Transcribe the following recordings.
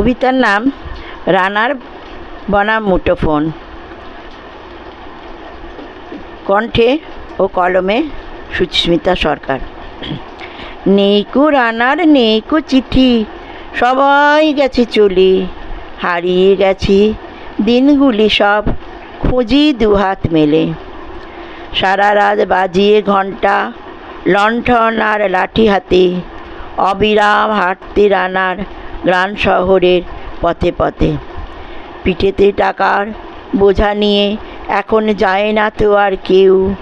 কবিতার নাম রানার বনাম মুঠোফোন। কণ্ঠে ও কলমে সুস্মিতা সরকার। নেইকো রানার, নেইকো চিঠি সবাই গেছে চলে, হারিয়ে গেছি দিনগুলি সব, খুঁজি দুহাত মেলে। সারা রাত বাজিয়ে ঘণ্টা লণ্ঠন আর লাঠি হাতে, অবিরাম হাঁটতে রানার গ্রাম শহরের পথে পথে। পিঠেতে টাকার বোঝা নিয়ে এখন যায় না তো আর কেউ।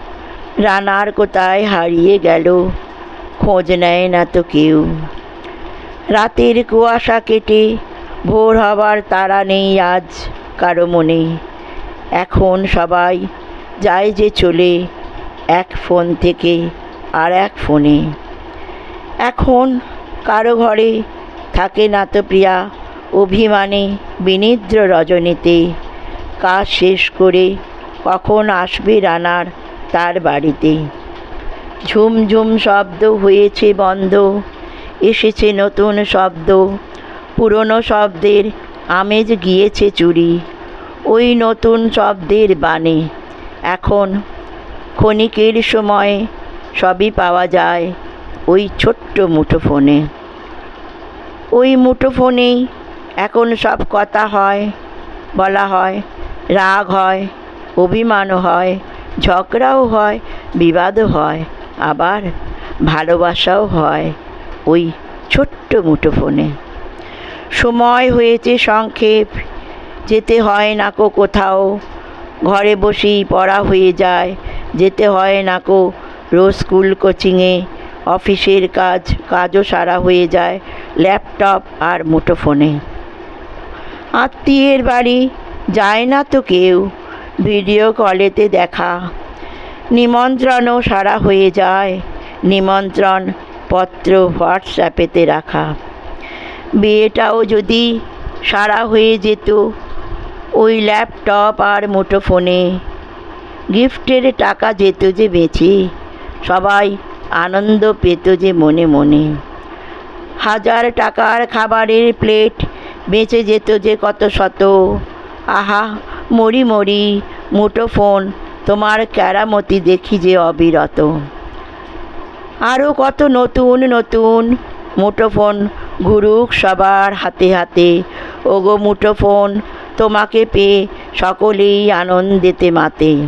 রানার কোথায় হারিয়ে গেল, খোঁজ নেয় না তো কেউ। রাতের কুয়াশা কেটে ভোর হবার তারা নেই আজ কারও মনে। এখন সবাই যায় যে চলে, এক ফোন থেকে আর এক ফোনে। এখন কারও ঘরে থাকে না তো প্রিয়া? অভিমানে বিনিদ্র রজনীতে। কাজ শেষ করে কখন আসবে রানার তার বাড়িতে? ঝুমঝুম শব্দ হয়েছে বন্ধ, এসেছে নতুন শব্দ। পুরনো শব্দের আমেজ গিয়েছে চুরি, ওই নতুন শব্দের বাণে। এখন ক্ষণিকের সময় সবই পাওয়া যায় ওই ছোট্ট মুঠোফোনে। ওই মুঠোফোনেই এখন সব কথা হয়, বলা হয়, রাগ হয়, অভিমানও হয়, ঝগড়াও হয়, বিবাদও হয়, আবার ভালোবাসাও হয় ওই ছোট্ট মুঠোফোনে। সময় হয়েছে সংক্ষেপ, যেতে হয় না কো কোথাও, ঘরে বসেই পড়া হয়ে যায়, যেতে হয় না কো রোজ স্কুল কোচিংয়ে অফিসের কাজ, কাজও সারা হয়ে যায়, ল্যাপটপ আর মুঠোফোনে। আত্মীয়ের বাড়ি যায় না তো কেউ, ভিডিও কলেতে দেখা। নিমন্ত্রণও সারা হয়ে যায়, নিমন্ত্রণ পত্র হোয়াটসঅ্যাপেতে রাখা। বিয়েটাও যদি সারা হয়ে যেত, ওই ল্যাপটপ আর মুঠোফোনে। গিফটের টাকা যেত যে বেঁচে, সবাই আনন্দ পেত যে মনে মনে। হাজার টাকার খাবারের প্লেট বেঁচে যেত যে কত শত। আহা, মরি মরি মুঠোফোন তোমার ক্যারামতি দেখি যে অবিরত। আরও কত নতুন নতুন মুঠোফোন ঘুরুক সবার হাতে হাতে। ওগো মুঠোফোন তোমাকে পেয়ে সকলেই আনন্দেতে মাতে।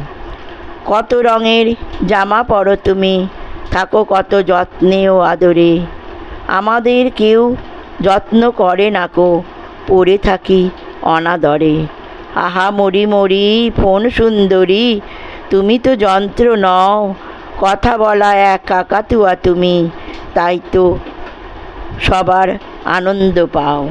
কত রঙের জামা পরো তুমি থাকো কত যত্নে ও আদরে। আমাদের কেউ যত্ন করে না কো, পড়ে থাকি অনাদরে। আহা মরি মরি, ফোন সুন্দরী, তুমি তো যন্ত্র নও, কথা বলা এক কাকাতুয়া তুমি, তাই তো সবার আনন্দ পাও।